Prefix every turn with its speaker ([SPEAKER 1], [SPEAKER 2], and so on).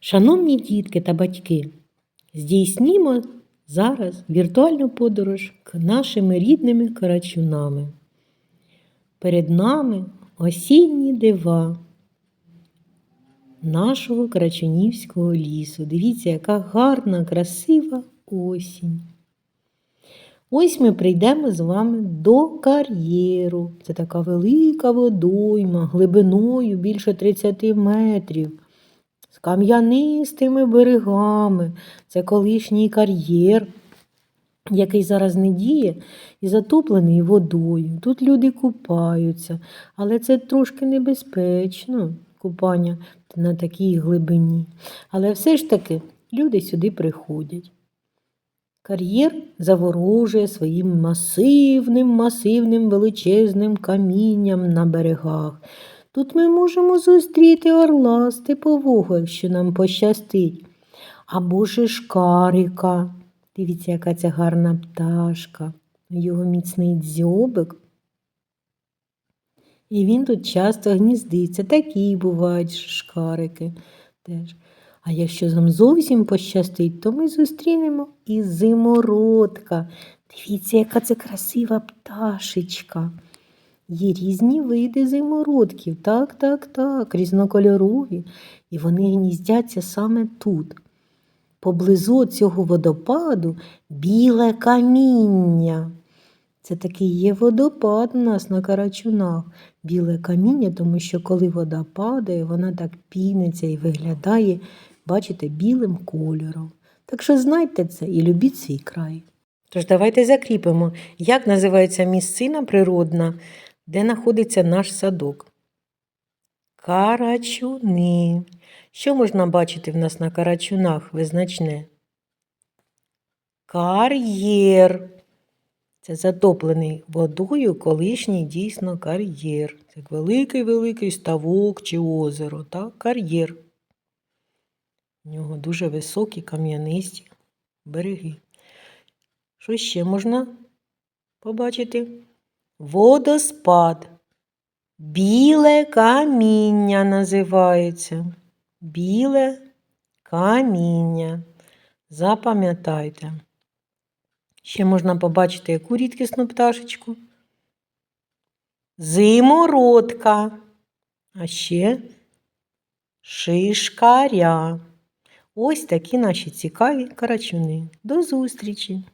[SPEAKER 1] Шановні дітки та батьки, здійснімо зараз віртуальну подорож к нашими рідними карачунами. Перед нами осінні дива нашого Карачунівського лісу. Дивіться, яка гарна, красива осінь. Ось ми прийдемо з вами до кар'єру. Це така велика водойма, глибиною більше 30 метрів, кам'янистими берегами. Це колишній кар'єр, який зараз не діє і затоплений водою. Тут люди купаються, але це трошки небезпечно, купання на такій глибині. Але все ж таки люди сюди приходять. Кар'єр заворожує своїм масивним, масивним величезним камінням на берегах. Тут ми можемо зустріти орла степового, якщо нам пощастить, або же шкарика. Дивіться, яка це гарна пташка, його міцний дзьобик. І він тут часто гніздиться. Такі бувають шкарики теж. А якщо нам зовсім пощастить, то ми зустрінемо і зимородка. Дивіться, яка це красива пташечка. Є різні види зимородків. Так, так, так, різнокольорові. І вони гніздяться саме тут. Поблизу цього водопаду біле каміння. Це такий є водопад у нас на Карачунах. Біле каміння, тому що коли вода падає, вона так піниться і виглядає, бачите, білим кольором. Так що знайте це і любіть свій край. Тож давайте закріпимо, як називається місцина природна, де знаходиться наш садок. Карачуни. Що можна бачити в нас на карачунах визначне? Кар'єр. Це затоплений водою колишній дійсно кар'єр. Це великий-великий ставок чи озеро, так? кар'єр. У нього дуже високі кам'янисті береги. Що ще можна побачити? Водоспад. Біле каміння називається. Біле каміння. Запам'ятайте. Ще можна побачити яку рідкісну пташечку. Зимородка. А ще шишкаря. Ось такі наші цікаві карачуни. До зустрічі!